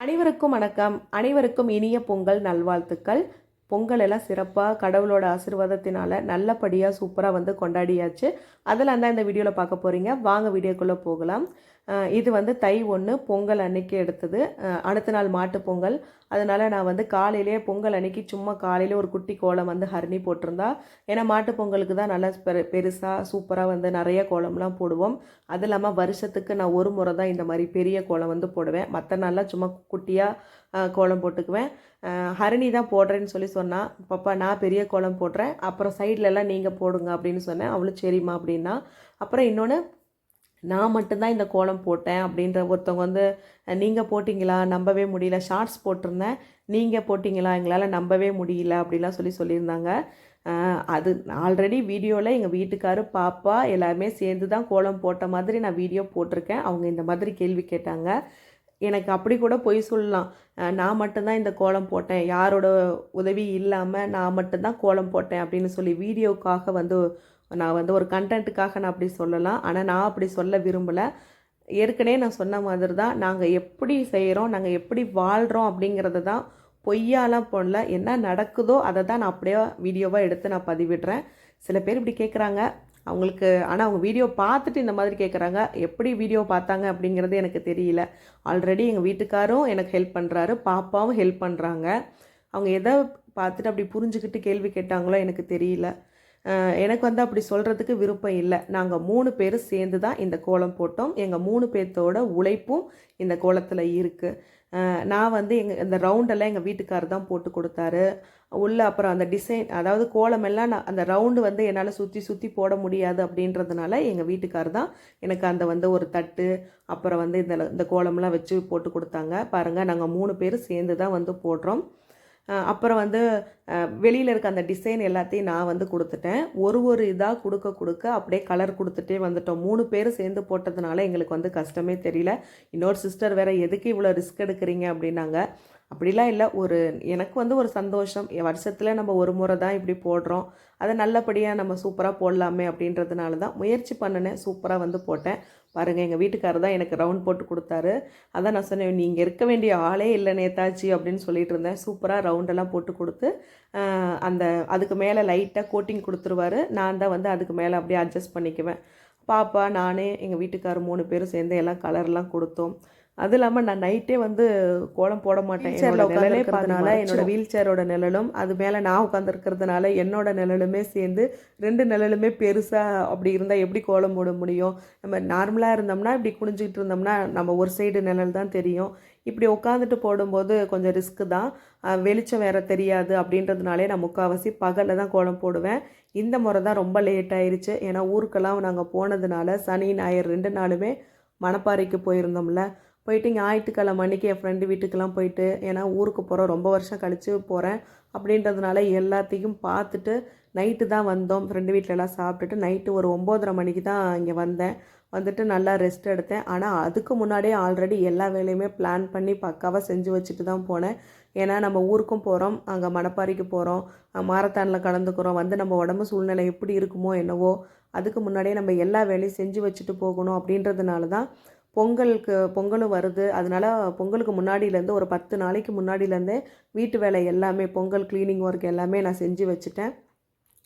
அனைவருக்கும் வணக்கம். அனைவருக்கும் இனிய பொங்கல் நல்வாழ்த்துக்கள். பொங்கல் எல்லாம் சிறப்பாக கடவுளோட ஆசீர்வாதத்தினால நல்லபடியாக சூப்பராக வந்து கொண்டாடியாச்சு. அதெல்லாம் தான் இந்த வீடியோவில் பார்க்க போகிறீங்க வாங்க வீடியோக்குள்ளே போகலாம். இது வந்து தை ஒன்று பொங்கல் அன்னைக்கு எடுத்தது. அடுத்த நாள் மாட்டு பொங்கல். அதனால் நான் வந்து காலையிலேயே பொங்கல் அன்னைக்கு சும்மா காலையில் ஒரு குட்டி கோலம் வந்து ஹரணி போட்டிருந்தா. ஏன்னா மாட்டு பொங்கலுக்கு தான் நல்லா பெரு பெருசாக சூப்பராக வந்து நிறைய கோலம்லாம் போடுவோம். அது இல்லாமல் வருஷத்துக்கு நான் ஒரு முறை தான் இந்த மாதிரி பெரிய கோலம் வந்து போடுவேன். மற்ற நாள்லாம் சும்மா குட்டியாக கோலம் போட்டுக்குவேன். ஹரிணி தான் போடுறேன்னு சொல்லி சொன்னால் பாப்பா நான் பெரிய கோலம் போடுறேன். அப்புறம் சைட்லலாம் நீங்கள் போடுங்க அப்படின்னு சொன்னேன். அவளும் சரிம்மா அப்படின்னா. அப்புறம் இன்னொன்று நான் மட்டும்தான் இந்த கோலம் போட்டேன் அப்படின்ற ஒருத்தவங்க வந்து நீங்கள் போட்டிங்களா? நம்பவே முடியல. ஷார்ட்ஸ் போட்டிருந்தேன். நீங்கள் போட்டிங்களா? எங்களால் நம்பவே முடியல. அப்படிலாம் சொல்லி சொல்லியிருந்தாங்க. அது ஆல்ரெடி வீடியோவில் எங்கள் வீட்டுக்காரு பாப்பா எல்லாருமே சேர்ந்து தான் கோலம் போட்ட மாதிரி நான் வீடியோ போட்டிருக்கேன். அவங்க இந்த மாதிரி கேள்வி கேட்டாங்க. எனக்கு அப்படி கூட பொய் சொல்லலாம். நான் மட்டும்தான் இந்த கோலம் போட்டேன். யாரோட உதவி இல்லாமல் நான் மட்டும்தான் கோலம் போட்டேன் அப்படின்னு சொல்லி வீடியோக்காக வந்து நான் வந்து ஒரு கண்டென்ட்டுக்காக நான் அப்படி சொல்லலாம். ஆனால் நான் அப்படி சொல்ல விரும்பலை. ஏற்கனவே நான் சொன்ன மாதிரி தான் நாங்கள் எப்படி செய்கிறோம் நாங்கள் எப்படி வாழ்கிறோம் அப்படிங்கிறத தான் பொய்யாலாம் போடல. என்ன நடக்குதோ அதை தான் நான் அப்படியே வீடியோவாக எடுத்து நான் பதிவிடுறேன். சில பேர் இப்படி கேட்குறாங்க அவங்களுக்கு ஆனால் அவங்க வீடியோ பார்த்துட்டு இந்த மாதிரி கேட்குறாங்க எப்படி வீடியோ பார்த்தாங்க அப்படிங்கிறது எனக்கு தெரியல. ஆல்ரெடி எங்கள் வீட்டுக்காரும் எனக்கு ஹெல்ப் பண்ணுறாரு பாப்பாவும் ஹெல்ப் பண்ணுறாங்க அவங்க எதை பார்த்துட்டு அப்படி புரிஞ்சுக்கிட்டு கேள்வி கேட்டாங்களோ எனக்கு தெரியல. எனக்கு வந்து அப்படி சொல்கிறதுக்கு விருப்பம் இல்லை. நாங்கள் மூணு பேர் சேர்ந்து தான் இந்த கோலம் போட்டோம். எங்கள் மூணு பேர்த்தோட உழைப்பும் இந்த கோலத்தில் இருக்குது நான் வந்து எங்கள் இந்த ரவுண்டெல்லாம் எங்கள் வீட்டுக்காரர் தான் போட்டு கொடுத்தாரு. உள்ளே அப்புறம் அந்த டிசைன் அதாவது கோலமெல்லாம் நான் அந்த ரவுண்டு வந்து என்னால் சுற்றி சுற்றி போட முடியாது அப்படின்றதுனால எங்கள் வீட்டுக்காரர் தான் எனக்கு அந்த வந்து ஒரு தட்டு அப்புறம் வந்து இந்த இந்த கோலம்லாம் வச்சு போட்டு கொடுத்தாங்க. பாருங்கள் நாங்கள் மூணு பேர் சேர்ந்து தான் வந்து போடுறோம். அப்புறம் வந்து வெளியில் இருக்க அந்த டிசைன் எல்லாத்தையும் நான் வந்து கொடுத்துட்டேன். ஒரு ஒரு இதாக கொடுக்க கொடுக்க அப்படியே கலர் கொடுத்துட்டே வந்துட்டோம். மூணு பேர் சேர்ந்து போட்டதுனால எங்களுக்கு வந்து கஷ்டமே தெரியல. இன்னொரு சிஸ்டர் வேறு எதுக்கு இவ்வளோ ரிஸ்க் எடுக்கிறீங்க? அப்படின்னாங்க. அப்படிலாம் இல்லை. ஒரு எனக்கு வந்து ஒரு சந்தோஷம். வருஷத்தில் நம்ம ஒரு முறை தான் இப்படி போடுறோம். அதை நல்லபடியாக நம்ம சூப்பராக போடலாமே அப்படின்றதுனால தான் முயற்சி பண்ணினேன். சூப்பராக வந்து போட்டேன். பாருங்கள் எங்கள் வீட்டுக்காரர் தான் எனக்கு ரவுண்ட் போட்டு கொடுத்தாரு. அதான் நான் சொன்னேன் நீங்கள் இருக்க வேண்டிய ஆளே இல்லை நேதாஜி அப்படின்னு சொல்லிட்டு இருந்தேன். சூப்பராக ரவுண்டெல்லாம் போட்டு கொடுத்து அந்த அதுக்கு மேலே லைட்டாக கோட்டிங் கொடுத்துருவாரு. நான் தான் வந்து அதுக்கு மேலே அப்படியே அட்ஜஸ்ட் பண்ணிக்குவேன். பாப்பா நானே எங்கள் வீட்டுக்காரர் மூணு பேரும் சேர்ந்து எல்லாம் கலர்லாம் கொடுத்தோம். அது இல்லாமல் நான் நைட்டே வந்து கோலம் போட மாட்டேன். என்னோட நிழலே பார்த்தனால என்னோட வீல் சேரோட நிழலும் அது மேலே நான் உட்காந்துருக்கிறதுனால என்னோட நிழலுமே சேர்ந்து ரெண்டு நிழலுமே பெருசாக அப்படி இருந்தால் எப்படி கோலம் போட முடியும்? நம்ம நார்மலாக இருந்தோம்னா இப்படி குனிஞ்சிக்கிட்டு இருந்தோம்னா நம்ம ஒரு சைடு நிழல் தான் தெரியும். இப்படி உட்காந்துட்டு போடும்போது கொஞ்சம் ரிஸ்க்கு தான். வெளிச்சம் வேற தெரியாது அப்படின்றதுனாலே நான் முக்கால்வாசி பகலில் தான் கோலம் போடுவேன். இந்த முறை தான் ரொம்ப லேட் ஆயிருச்சு. ஏன்னா ஊருக்கெல்லாம் நாங்கள் போனதுனால சனி ஞாயிறு ரெண்டு நாளுமே மணப்பாறைக்கு போயிருந்தோம்ல. போயிட்டு ஞாயிற்றுக்கிழமை அன்னைக்கு என் ஃப்ரெண்டு வீட்டுக்கெலாம் போயிட்டு ஏன்னா ஊருக்கு போகிறோம் ரொம்ப வருஷம் கழித்து போகிறேன் அப்படின்றதுனால எல்லாத்தையும் பார்த்துட்டு நைட்டு தான் வந்தோம். ஃப்ரெண்டு வீட்டிலலாம் சாப்பிட்டுட்டு நைட்டு ஒரு ஒம்போதரை மணிக்கு தான் இங்கே வந்தேன். வந்துட்டு நல்லா ரெஸ்ட் எடுத்தேன். ஆனால் அதுக்கு முன்னாடியே ஆல்ரெடி எல்லா வேலையுமே பிளான் பண்ணி பக்காவாக செஞ்சு வச்சுட்டு தான் போனேன். ஏன்னா நம்ம ஊருக்கும் போகிறோம் அங்கே மணப்பாறைக்கு போகிறோம் மாரத்தானில் கலந்துக்கிறோம் வந்து நம்ம உடம்பு சூழ்நிலை எப்படி இருக்குமோ என்னவோ அதுக்கு முன்னாடியே நம்ம எல்லா வேலையும் செஞ்சு வச்சுட்டு போகணும் அப்படின்றதுனால தான் பொங்கலுக்கு பொங்கலும் வருது. அதனால பொங்கலுக்கு முன்னாடியிலேருந்து ஒரு பத்து நாளைக்கு முன்னாடியிலேருந்தே வீட்டு வேலை எல்லாமே பொங்கல் க்ளீனிங் ஒர்க் எல்லாமே நான் செஞ்சு வச்சுட்டேன்.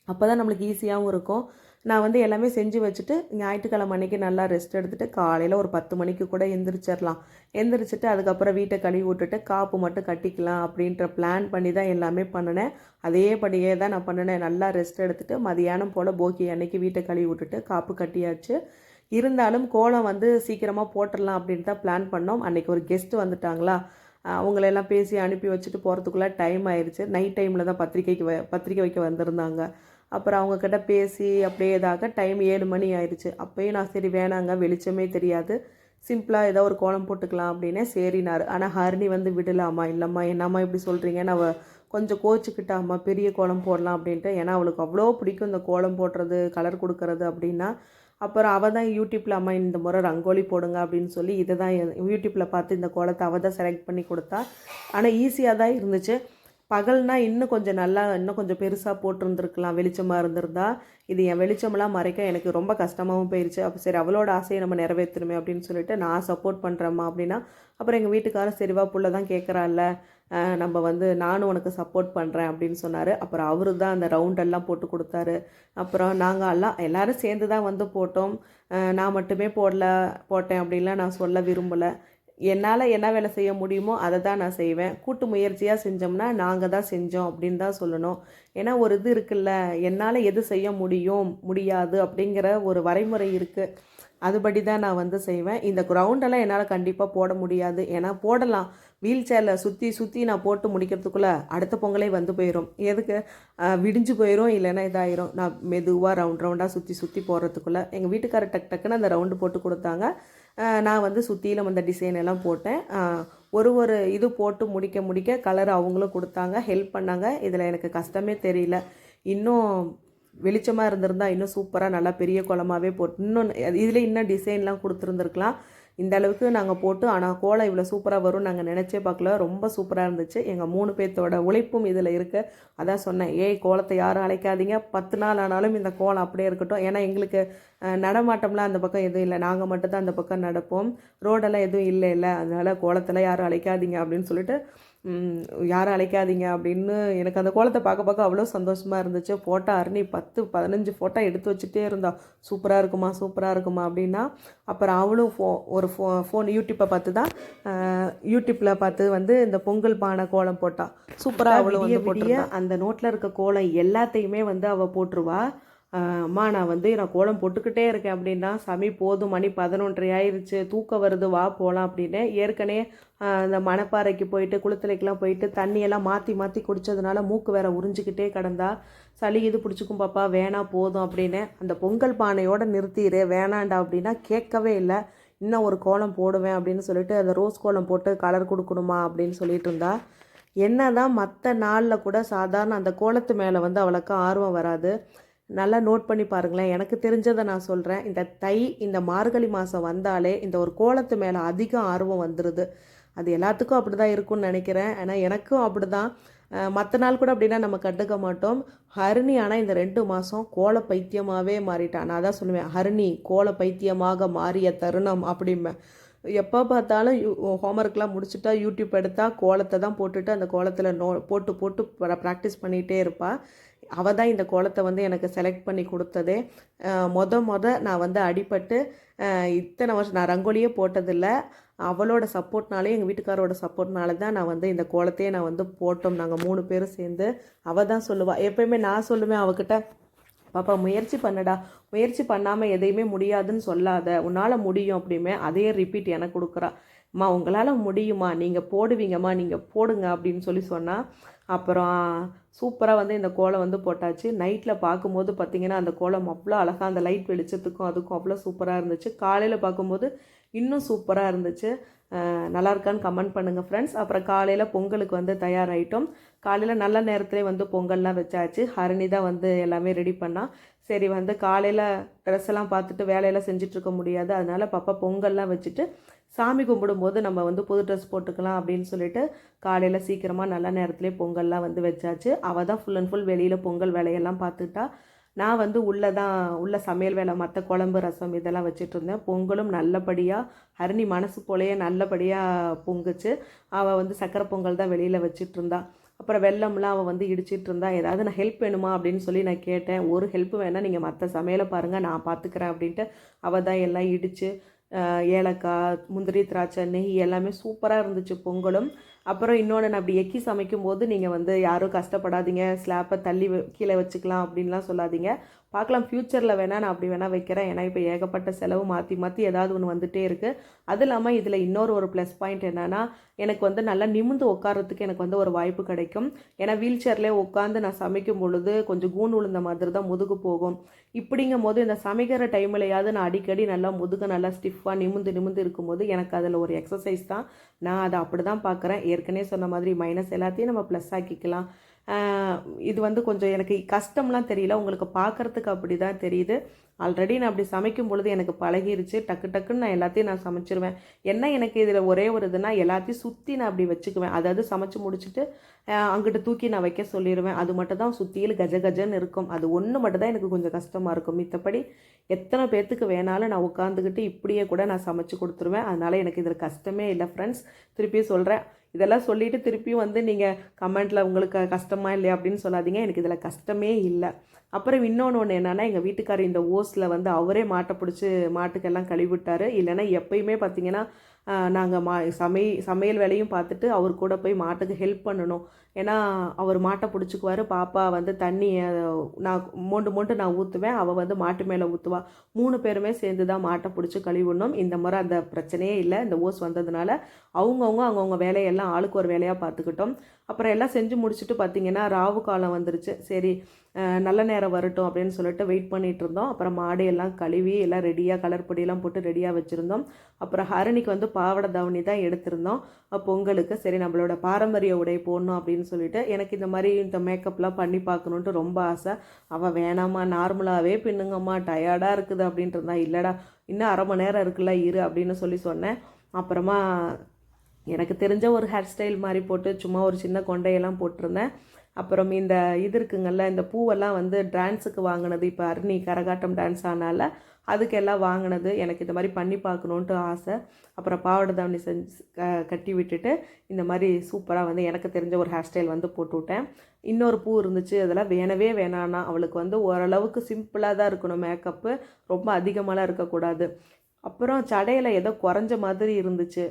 அப்போ தான் நம்மளுக்கு ஈஸியாகவும் இருக்கும். நான் வந்து எல்லாமே செஞ்சு வச்சுட்டு ஞாயிற்றுக்கிழமை அன்னைக்கு நல்லா ரெஸ்ட் எடுத்துகிட்டு காலையில் ஒரு பத்து மணிக்கு கூட எந்திரிச்சிடலாம் எந்திரிச்சிட்டு அதுக்கப்புறம் வீட்டை கழுவி விட்டுட்டு காப்பு மட்டும் கட்டிக்கலாம் அப்படின்ற பிளான் பண்ணி தான் எல்லாமே பண்ணினேன். அதே படியே தான் நான் பண்ணினேன். நல்லா ரெஸ்ட் எடுத்துகிட்டு மதியானம் போல் போக்கி அன்னைக்கு வீட்டை கழுவி விட்டுட்டு காப்பு கட்டியாச்சு. இருந்தாலும் கோலம் வந்து சீக்கிரமாக போட்டுடலாம் அப்படின்னு தான் பிளான் பண்ணோம். அன்னைக்கு ஒரு கெஸ்ட் வந்துட்டாங்களா? அவங்களெல்லாம் பேசி அனுப்பி வச்சுட்டு போகிறதுக்குள்ளே டைம் ஆயிடுச்சு நைட் டைமில் தான் பத்திரிக்கைக்கு வ பத்திரிக்கை வைக்க வந்திருந்தாங்க. அப்புறம் அவங்கக்கிட்ட பேசி அப்படியே இதாக டைம் ஏழு மணி ஆயிடுச்சு அப்போயும் நான் சரி வேணாங்க வெளிச்சமே தெரியாது. சிம்பிளாக ஏதோ ஒரு கோலம் போட்டுக்கலாம் அப்படின்னே சரினாரு. ஆனால் ஹரிணி வந்து விடலாமா? இல்லைம்மா என்னம்மா இப்படி சொல்கிறீங்க நான் கொஞ்சம் கோச்சிக்கிட்டாம்மா பெரிய கோலம் போடலாம் அப்படின்ட்டு. ஏன்னா அவளுக்கு அவ்வளோ பிடிக்கும் இந்த கோலம் போடுறது கலர் கொடுக்கறது அப்படின்னா அப்புறம் அவள் தான் யூடியூப்பில் அம்மா இந்த முறை ரங்கோலி போடுங்க அப்படின்னு சொல்லி இதை தான் யூடியூப்பில் பார்த்து இந்த கோலத்தை அவள் தான் செலக்ட் பண்ணி கொடுத்தா. ஆனால் ஈஸியாக தான் இருந்துச்சு. பகல்னா இன்னும் கொஞ்சம் நல்லா இன்னும் கொஞ்சம் பெருசாக போட்டிருந்துருக்கலாம் வெளிச்சமாக இருந்திருந்தா. இது என் வெளிச்சமெல்லாம் மறைக்க எனக்கு ரொம்ப கஷ்டமாகவும் போயிடுச்சு அப்போ சரி அவளோட ஆசையை நம்ம நிறைவேற்றணுமே அப்படின்னு சொல்லிட்டு நான் சப்போர்ட் பண்ணுறேம்மா அப்படின்னா அப்புறம் எங்கள் வீட்டுக்காரர் சரிவா புள்ள தான் கேட்குறாள்ல நம்ம வந்து நானும் உனக்கு சப்போர்ட் பண்ணுறேன் அப்படின்னு சொன்னார். அப்புறம் அவரு தான் அந்த ரவுண்டெல்லாம் போட்டு கொடுத்தாரு. அப்புறம் நாங்கள் எல்லாம் எல்லோரும் சேர்ந்து தான் வந்து போட்டோம். நான் மட்டுமே போடல போட்டேன் அப்படின்லாம் நான் சொல்ல விரும்பலை. என்னால் என்ன வேலை செய்ய முடியுமோ அதை தான் நான் செய்வேன். கூட்டு முயற்சியாக செஞ்சோம்னா நாங்கள் தான் செஞ்சோம் அப்படின்னு தான் சொல்லணும். ஏன்னா ஒரு இது இருக்குல்ல என்னால் எது செய்ய முடியும் முடியாது அப்படிங்கிற ஒரு வரைமுறை இருக்குது அதுபடி தான் நான் வந்து செய்வேன். இந்த கிரவுண்டெல்லாம் என்னால் கண்டிப்பாக போட முடியாது. ஏன்னா போடலாம். வீல் சேரில் சுற்றி சுற்றி நான் போட்டு முடிக்கிறதுக்குள்ளே அடுத்த பொங்கலே வந்து போயிடும் எதுக்கு? விடிஞ்சு போயிடும் இல்லைன்னா இதாயிரும். நான் மெதுவாக ரவுண்ட் ரவுண்டாக சுற்றி சுற்றி போடுறதுக்குள்ளே எங்கள் வீட்டுக்காரர் டக் டக்குன்னு அந்த ரவுண்டு போட்டு கொடுத்தாங்க. நான் வந்து சுற்றிலும் அந்த டிசைன் எல்லாம் போட்டேன். ஒரு ஒரு இது போட்டு முடிக்க முடிக்க கலர் அவங்களும் கொடுத்தாங்க ஹெல்ப் பண்ணாங்க. இதில் எனக்கு கஷ்டமே தெரியல. இன்னும் வெளிச்சமாக இருந்திருந்தால் இன்னும் சூப்பராக நல்லா பெரிய குளமாகவே போட்டு இன்னும் இதில் இன்னும் டிசைன்லாம் கொடுத்துருந்துருக்கலாம். இந்த அளவுக்கு நாங்கள் போட்டு ஆனால் கோலம் இவ்வளோ சூப்பராக வரும் நாங்கள் நினச்சே பார்க்கல. ரொம்ப சூப்பராக இருந்துச்சு. எங்கள் மூணு பேர்த்தோட உழைப்பும் இதில் இருக்குது அதான் சொன்னேன். ஏய் கோலத்தை யாரும் அழைக்காதீங்க. பத்து நாள் ஆனாலும் இந்த கோலம் அப்படியே இருக்கட்டும். ஏன்னா எங்களுக்கு நடமாட்டம்லாம் அந்த பக்கம் எதுவும் இல்லை. நாங்கள் மட்டும்தான் அந்த பக்கம் நடப்போம். ரோடெல்லாம் எதுவும் இல்லை இல்லை அதனால் கோலத்தில் யாரும் அழைக்காதீங்க அப்படின்னு சொல்லிட்டு யாரும் அழைக்காதீங்க அப்படின்னு எனக்கு அந்த கோலத்தை பார்க்க பார்க்க அவ்வளோ சந்தோஷமாக இருந்துச்சு. ஃபோட்டோ அருணி பத்து பதினஞ்சு ஃபோட்டோ எடுத்து வச்சுட்டே இருந்தா சூப்பராக இருக்குமா சூப்பராக இருக்குமா? அப்படின்னா அப்புறம் அவளும் ஃபோ ஒரு ஃபோ ஃபோன் யூடியூப்பை பார்த்து தான் யூடியூப்பில் பார்த்து வந்து இந்த பொங்கல் பானை கோலம் போட்டா. சூப்பராக அவளும் வந்து போட்டிருந்தா. அந்த நோட்டில் இருக்க கோலம் எல்லாத்தையுமே வந்து அவள் போட்டுருவா. அம்மா நான் வந்து நான் கோலம் போட்டுக்கிட்டே இருக்கேன் அப்படின்னா சாமி போதும் மணி பதினொன்றரை ஆயிடுச்சு தூக்கம் வருது வா போகலாம் அப்படின்னு ஏற்கனவே அந்த மணப்பாறைக்கு போயிட்டு குளத்துலைக்கெலாம் போயிட்டு தண்ணியெல்லாம் மாற்றி மாற்றி குடித்ததுனால மூக்கு வேற உறிஞ்சிக்கிட்டே கிடந்தா சளி இது பிடிச்சிக்கும் பாப்பா வேணாம் போதும் அப்படின்னு அந்த பொங்கல் பானையோட நிறுத்திடு வேணாண்டா அப்படின்னா கேட்கவே இல்லை. இன்னும் ஒரு கோலம் போடுவேன் அப்படின்னு சொல்லிட்டு அந்த ரோஸ் கோலம் போட்டு கலர் கொடுக்கணுமா அப்படின்னு சொல்லிட்டு இருந்தா என்னதான் மற்ற நாளில் கூட சாதாரண அந்த கோலத்து மேலே வந்து அவளுக்கு ஆர்வம் வராது. நல்லா நோட் பண்ணி பாருங்களேன். எனக்கு தெரிஞ்சதை நான் சொல்கிறேன் இந்த தை இந்த மார்கழி மாதம் வந்தாலே இந்த ஒரு கோலத்து மேலே அதிக ஆர்வம் வந்துடுது அது எல்லாத்துக்கும் அப்படி தான் இருக்கும்னு நினைக்கிறேன். ஆனால் எனக்கும் அப்படி தான் மற்ற நாள் கூட அப்படின்னா நம்ம கண்டுக்க மாட்டோம். ஹரிணி ஆனால் இந்த ரெண்டு மாதம் கோல பைத்தியமாகவே மாறிட்டான். நான் தான் சொல்லுவேன். ஹரிணி கோல பைத்தியமாக மாறிய தருணம் அப்படிம்பேன். எப்போ பார்த்தாலும் ஹோம்ஒர்க்லாம் முடிச்சுட்டா யூடியூப் எடுத்தால் கோலத்தை தான் போட்டுட்டு அந்த கோலத்தில் நோ போட்டு போட்டு ப்ராக்டிஸ் பண்ணிகிட்டே இருப்பாள் அவள் தான் இந்த கோலத்தை வந்து எனக்கு செலக்ட் பண்ணி கொடுத்ததே. மொத மொத நான் வந்து அடிபட்டு இத்தனை வருஷம் நான் ரங்கோலியே போட்டதில்லை. அவளோட சப்போர்ட்னாலே எங்கள் வீட்டுக்காரோட சப்போர்ட்னால தான் நான் வந்து இந்த கோலத்தையே நான் வந்து போட்டோம். நாங்கள் மூணு பேரும் சேர்ந்து அவள் தான் சொல்லுவாள் எப்பயுமே நான் சொல்லுவேன் அவகிட்ட பாப்பா முயற்சி பண்ணடா. முயற்சி பண்ணாமல் எதையுமே முடியாதுன்னு சொல்லாத. உன்னால் முடியும் அப்படிமே அதே ரிப்பீட் எனக்கு கொடுக்குறா. அம்மா உங்களால் முடியுமா? நீங்கள் போடுவீங்கம்மா. நீங்கள் போடுங்க அப்படின்னு சொல்லி சொன்னால் அப்புறம் சூப்பராக வந்து இந்த கோலம் வந்து போட்டாச்சு. நைட்டில் பார்க்கும்போது பார்த்திங்கன்னா அந்த கோலம் அவ்வளோ அழகாக அந்த லைட் வெளிச்சத்துக்கும் அதுக்கும் அவ்வளோ சூப்பராக இருந்துச்சு. காலையில் பார்க்கும்போது இன்னும் சூப்பராக இருந்துச்சு. அஹ் நல்லா இருக்கான்னு கமெண்ட் பண்ணுங்கள் ஃப்ரெண்ட்ஸ் அப்புறம் காலையில் பொங்கலுக்கு வந்து தயாராகிட்டோம் காலையில் நல்ல நேரத்துலேயே வந்து பொங்கல்லாம் வச்சாச்சு. ஹரணி தான் வந்து எல்லாமே ரெடி பண்ணால் சரி வந்து காலையில் ட்ரெஸ் எல்லாம் பார்த்துட்டு வேலையெல்லாம் செஞ்சுட்ருக்க முடியாது. அதனால் பாப்பா பொங்கல்லாம் வச்சுட்டு சாமி கும்பிடும்போது நம்ம வந்து புது ட்ரெஸ் போட்டுக்கலாம் அப்படின்னு சொல்லிட்டு காலையில் சீக்கிரமாக நல்ல நேரத்துலேயே பொங்கல்லாம் வந்து வச்சாச்சு. அவள் தான் ஃபுல் அண்ட் ஃபுல் வெளியில் பொங்கல் வேலையெல்லாம் பார்த்துட்டா. நான் வந்து உள்ளே தான் உள்ள சமையல் வேலை மற்ற குழம்பு ரசம் இதெல்லாம் வச்சுட்டு இருந்தேன். பொங்கலும் நல்லபடியாக ஹரிணி மனசு போலேயே நல்லபடியாக பொங்குச்சு. அவள் வந்து சக்கரை பொங்கல் தான் வெளியில் வச்சுட்டு இருந்தா. அப்புறம் வெள்ளம்லாம் அவள் வந்து இடிச்சிட்டு இருந்தா. ஏதாவது நான் ஹெல்ப் வேணுமா அப்படின்னு சொல்லி நான் கேட்டேன். ஒரு ஹெல்ப் வேணால் நீங்கள் மற்ற சமையலை பாருங்கள் நான் பார்த்துக்கிறேன் அப்படின்ட்டு அவள் தான் எல்லாம் இடித்து ஏலக்காய் முந்திரி திராட்சை நெய் எல்லாமே சூப்பராக இருந்துச்சு பொங்கலும். அப்புறம் இன்னொன்று நான் அப்படி எக்கி சமைக்கும் போது நீங்கள் வந்து யாரும் கஷ்டப்படாதீங்க ஸ்லாப்பை தள்ளி கீழே வச்சுக்கலாம் அப்படின்லாம் சொல்லாதீங்க. பார்க்கலாம் ஃப்யூச்சரில் வேணால் நான் அப்படி வேணால் வைக்கிறேன். ஏன்னா இப்போ ஏகப்பட்ட செலவு மாற்றி மாற்றி ஏதாவது ஒன்று வந்துட்டே இருக்குது அது இல்லாமல் இதில் இன்னொரு ஒரு ப்ளஸ் பாயிண்ட் என்னென்னா எனக்கு வந்து நல்லா நிமிந்து உட்காரத்துக்கு எனக்கு வந்து ஒரு வாய்ப்பு கிடைக்கும். ஏன்னா வீல் சேர்லேயே உட்காந்து நான் சமைக்கும் பொழுது கொஞ்சம் கூண்டு விழுந்த மாதிரி தான் முதுகு போகும். இப்படிங்கும் போது இந்த சமைக்கிற டைம்லையாவது நான் அடிக்கடி நல்லா முதுகு நல்லா ஸ்டிஃபாக நிமிந்து நிமிந்து இருக்கும்போது எனக்கு அதில் ஒரு எக்ஸசைஸ் தான். நான் அதை அப்படி தான் பார்க்குறேன். ஏற்கனவே சொன்ன மாதிரி மைனஸ் எல்லாத்தையும் நம்ம ப்ளஸ் ஆக்கிக்கலாம். இது வந்து கொஞ்சம் எனக்கு கஷ்டம்லாம் தெரியல. உங்களுக்கு பார்க்குறதுக்கு அப்படி தான் தெரியுது. ஆல்ரெடி நான் அப்படி சமைக்கும் பொழுது எனக்கு பழகிருச்சு. டக்கு டக்குன்னு நான் எல்லாத்தையும் நான் சமைச்சிருவேன். என்ன எனக்கு இதில் ஒரே ஒரு இதுனா எல்லாத்தையும் சுற்றி நான் அப்படி வச்சுக்குவேன். அதாவது சமைச்சு முடிச்சுட்டு அங்கிட்டு தூக்கி நான் வைக்க சொல்லிடுவேன் அது மட்டும் தான் சுற்றியில் கஜ கஜன்னு இருக்கும். அது ஒன்று மட்டும் தான் எனக்கு கொஞ்சம் கஷ்டமாக இருக்கும். மித்தபடி எத்தனை பேர்த்துக்கு வேணாலும் நான் உட்காந்துக்கிட்டு இப்படியே கூட நான் சமைச்சு கொடுத்துருவேன். அதனால் எனக்கு இதில் கஷ்டமே இல்லை ஃப்ரெண்ட்ஸ் திருப்பியும் சொல்கிறேன் இதெல்லாம் சொல்லிவிட்டு திருப்பியும் வந்து நீங்கள் கமெண்ட்டில் உங்களுக்கு கஷ்டமாக இல்லையா அப்படின்னு சொல்லாதீங்க. எனக்கு இதில் கஷ்டமே இல்லை. அப்புறம் இன்னொன்று ஒன்று என்னென்னா எங்கள் வீட்டுக்காரர் இந்த ஓஸில் வந்து அவரே மாட்டை பிடிச்சி மாட்டுக்கெல்லாம் கழுவிட்டார் இல்லைன்னா எப்பயுமே பார்த்தீங்கன்னா நாங்கள் மா சமை சமையல் வேலையும் பார்த்துட்டு அவர் கூட போய் மாட்டுக்கு ஹெல்ப் பண்ணணும். ஏன்னா அவர் மாட்டை பிடிச்சிக்குவார். பாப்பா வந்து தண்ணியை நான் மோண்டு மோண்டு நான் ஊற்றுவேன் அவள் வந்து மாட்டு மேலே ஊற்றுவா மூணு பேருமே சேர்ந்து தான் மாட்டை பிடிச்சி கழுவிடணும். இந்த முறை அந்த பிரச்சனையே இல்லை. இந்த ஓஸ் வந்ததுனால அவங்கவுங்க அவங்கவுங்க வேலையெல்லாம் ஆளுக்கு ஒரு வேலையாக பார்த்துக்கிட்டோம் அப்புறம் எல்லாம் செஞ்சு முடிச்சுட்டு பார்த்தீங்கன்னா ராவு காலம் வந்துருச்சு. சரி நல்ல நேரம் வரட்டும் அப்படின்னு சொல்லிட்டு வெயிட் பண்ணிகிட்டு இருந்தோம். அப்புறம் மாடு எல்லாம் கழுவி எல்லாம் ரெடியாக கலர் பொடியெல்லாம் போட்டு ரெடியாக வச்சுருந்தோம். அப்புறம் ஹரணிக்கு வந்து பாவடை தவணி தான் எடுத்திருந்தோம். பொங்கலுக்கு சரி நம்மளோட பாரம்பரிய உடை போடணும் அப்படின்னு அப்படின்னு சொல்லிட்டு எனக்கு இந்த மாதிரி இந்த மேக்கப்லாம் பண்ணி பார்க்கணுன்ட்டு ரொம்ப ஆசை. அவள் வேணாம்மா நார்மலாகவே பின்னுங்கம்மா டயர்டாக இருக்குது அப்படின்ட்டு இல்லைடா இன்னும் அரை மணி நேரம் இருக்குல்ல இரு அப்படின்னு சொல்லி சொன்னேன். அப்புறமா எனக்கு தெரிஞ்ச ஒரு ஹேர் ஸ்டைல் மாதிரி போட்டு சும்மா ஒரு சின்ன கொண்டையெல்லாம் போட்டிருந்தேன். அப்புறம் இந்த இது இருக்குங்கள்ல இந்த பூவெல்லாம் வந்து டான்ஸுக்கு வாங்கினது. இப்போ அருணி கரகாட்டம் டான்ஸ் ஆனால அதுக்கெல்லாம் வாங்கினது. எனக்கு இந்த மாதிரி பண்ணி பார்க்கணுன்ட்டு ஆசை. அப்புறம் பாவாடை தாவணி செஞ்சு க கட்டி விட்டுட்டு இந்த மாதிரி சூப்பராக வந்து எனக்கு தெரிஞ்ச ஒரு ஹேர் ஸ்டைல் வந்து போட்டு விட்டேன். இன்னொரு பூ இருந்துச்சு. அதெல்லாம் வேணவே வேணான்னா அவளுக்கு வந்து ஓரளவுக்கு சிம்பிளாக தான் இருக்கணும் மேக்கப்பு ரொம்ப அதிகமாகலாம் இருக்கக்கூடாது. அப்புறம் சடையில் ஏதோ குறைஞ்ச மாதிரி இருந்துச்சு.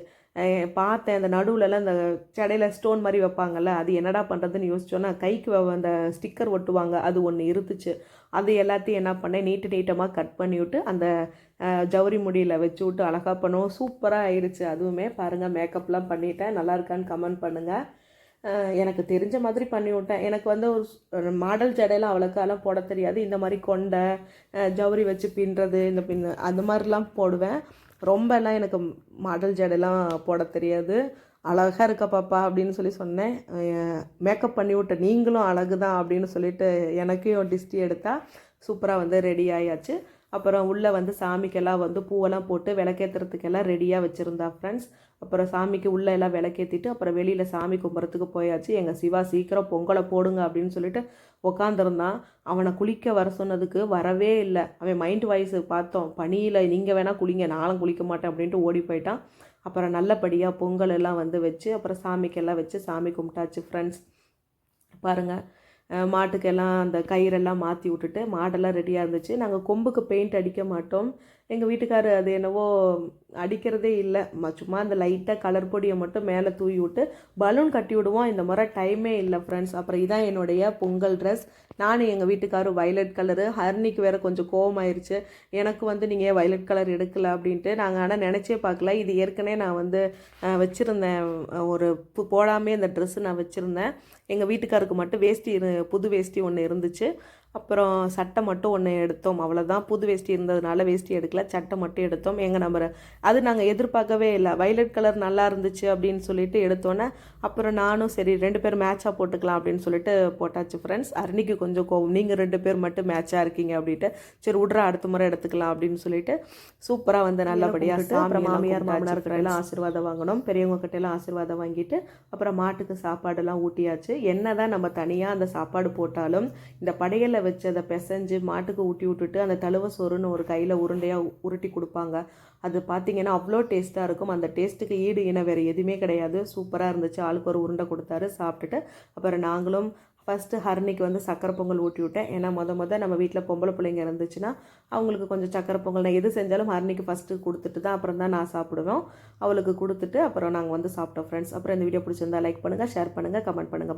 பார்த்தேன். அந்த நடுவுலலாம் இந்த சடையில் ஸ்டோன் மாதிரி வைப்பாங்கல்ல அது என்னடா பண்ணுறதுன்னு யோசிச்சோன்னா கைக்கு அந்த ஸ்டிக்கர் ஒட்டுவாங்க. அது ஒன்று இருந்துச்சு. அது எல்லாத்தையும் என்ன பண்ணேன் நீட்டு நீட்டமாக கட் பண்ணி விட்டு அந்த ஜவுரி முடியில் வச்சு விட்டு அழகாக பண்ணுவோம் சூப்பராக ஆயிடுச்சு. அதுவுமே பாருங்கள் மேக்கப்லாம் பண்ணிட்டேன். நல்லா இருக்கான்னு கமெண்ட் பண்ணுங்கள் எனக்கு தெரிஞ்ச மாதிரி பண்ணி விட்டேன். எனக்கு வந்து ஒரு மாடல் ஜடையெல்லாம் அவ்வளோக்காலாம் போட தெரியாது. இந்த மாதிரி கொண்டை ஜவுரி வச்சு பின்னுறது இந்த பின் அந்த மாதிரிலாம் போடுவேன். ரொம்பலாம் எனக்கு மாடல் ஜடெல்லாம் போட தெரியாது. அழகாக இருக்க பாப்பா அப்படின்னு சொல்லி சொன்னேன். மேக்கப் பண்ணி விட்ட நீங்களும் அழகு தான் அப்படின்னு சொல்லிட்டு எனக்கும் டிஸ்டி எடுத்தால் சூப்பராக வந்து ரெடி ஆயாச்சு. அப்புறம் உள்ளே வந்து சாமிக்கெல்லாம் வந்து பூவெல்லாம் போட்டு விளக்கேற்றுறதுக்கெல்லாம் ரெடியாக வச்சுருந்தா ஃப்ரெண்ட்ஸ் அப்புறம் சாமிக்கு உள்ளே எல்லாம் விளக்கேற்றிட்டு அப்புறம் வெளியில் சாமி கும்புறத்துக்கு போயாச்சு. எங்கள் சிவா சீக்கிரம் பொங்கலை போடுங்க அப்படின்னு சொல்லிட்டு உக்காந்துருந்தான். அவனை குளிக்க வர சொன்னதுக்கு வரவே இல்லை. அவன் மைண்ட் வாய்ஸ் பார்த்தோம். பனியில் நீங்கள் வேணால் குளிங்க நானும் குளிக்க மாட்டேன் அப்படின்ட்டு ஓடி போயிட்டான். அப்புறம் நல்லபடியாக பொங்கல் எல்லாம் வந்து வச்சு அப்புறம் சாமிக்கெல்லாம் வச்சு சாமி கும்பிட்டாச்சு ஃப்ரெண்ட்ஸ் பாருங்கள் மாட்டுக்கெல்லாம் அந்த கயிறெல்லாம் மாற்றி விட்டுட்டு மாடெல்லாம் ரெடியாக இருந்துச்சு. நாங்கள் கொம்புக்கு பெயிண்ட் அடிக்க மாட்டோம். எங்கள் வீட்டுக்காரர் அது என்னவோ அடிக்கிறதே இல்லை. சும்மா அந்த லைட்டாக கலர் பொடியை மட்டும் மேலே தூவி விட்டு பலூன் கட்டி விடுவோம். இந்த முறை டைமே இல்லை ஃப்ரெண்ட்ஸ் அப்புறம் இதான் என்னுடைய பொங்கல் ட்ரெஸ் நானும் எங்கள் வீட்டுக்காரரும் வயலட் கலரு ஹர்னிக்கு வேறு கொஞ்சம் கோவமாயிருச்சு. எனக்கு வந்து நீங்கள் வயலட் கலர் எடுக்கல அப்படின்ட்டு நாங்கள் ஆனால் நினச்சே பார்க்கல. இது ஏற்கனவே நான் வந்து வச்சுருந்தேன். ஒரு போடாமே அந்த ட்ரெஸ்ஸு நான் வச்சுருந்தேன். எங்கள் வீட்டுக்காருக்கு மட்டும் வேஷ்டி புது வேஷ்டி ஒன்று இருந்துச்சு. அப்புறம் சட்டை மட்டும் ஒன்று எடுத்தோம். அவ்வளோதான் புது வேஷ்டி இருந்ததுனால வேஷ்டி எடுக்கல. சட்டை மட்டும் எடுத்தோம். எங்கள் நம்பரை அது நாங்கள் எதிர்பார்க்கவே இல்லை. வைலட் கலர் நல்லா இருந்துச்சு அப்படின்னு சொல்லிட்டு எடுத்தோன்னே அப்புறம் நானும் சரி ரெண்டு பேர் மேட்சாக போட்டுக்கலாம் அப்படின்னு சொல்லிட்டு போட்டாச்சு ஃப்ரெண்ட்ஸ் அருணிக்கு கொஞ்சம் கோவம். நீங்கள் ரெண்டு பேர் மட்டும் மேட்சாக இருக்கீங்க அப்படின்ட்டு சரி விட்றா அடுத்த முறை எடுத்துக்கலாம் அப்படின்னு சொல்லிட்டு சூப்பராக வந்து நல்லபடியாக அப்புறம் மாமியார் மாமனார் எல்லாம் ஆசீர்வாதம் வாங்கணும். பெரியவங்க கிட்டெல்லாம் ஆசீர்வாதம் வாங்கிட்டு அப்புறம் மாட்டுக்கு சாப்பாடெல்லாம் ஊட்டியாச்சு. என்ன தான் நம்ம தனியாக அந்த சாப்பாடு போட்டாலும் இந்த படையலை வச்சு அதை பிசைஞ்சு மாட்டுக்கு ஊட்டி விட்டுட்டு அந்த தழுவை சோறுன்னு ஒரு கையில் உருண்டையாக உருட்டி கொடுப்பாங்க. அது பார்த்தீங்கன்னா அவ்வளோ டேஸ்ட்டாக இருக்கும். அந்த டேஸ்ட்டுக்கு ஈடு இன வேறு எதுவுமே கிடையாது. சூப்பராக இருந்துச்சு. ஆளுக்கு ஒரு உருண்டை கொடுத்தாரு. சாப்பிட்டுட்டு அப்புறம் நாங்களும் ஃபஸ்ட்டு ஹர்னிக்கு வந்து சக்கரை பொங்கல் ஊட்டி விட்டேன். ஏன்னா மொத மொதல் நம்ம வீட்டில் பொம்பளை பிள்ளைங்க இருந்துச்சுன்னா அவங்களுக்கு கொஞ்சம் சக்கரை பொங்கல் நான் எது செஞ்சாலும் ஹர்னிக்கு ஃபஸ்ட்டு கொடுத்துட்டு தான் அப்புறம் தான் நான் சாப்பிடுவேன். அவளுக்கு கொடுத்துட்டு அப்புறம் நாங்கள் வந்து சாப்பிட்டோம் ஃப்ரெண்ட்ஸ் அப்புறம் இந்த வீடியோ பிடிச்சிருந்தா லைக் பண்ணுங்கள் ஷேர் பண்ணுங்கள் கமெண்ட் பண்ணுங்கள்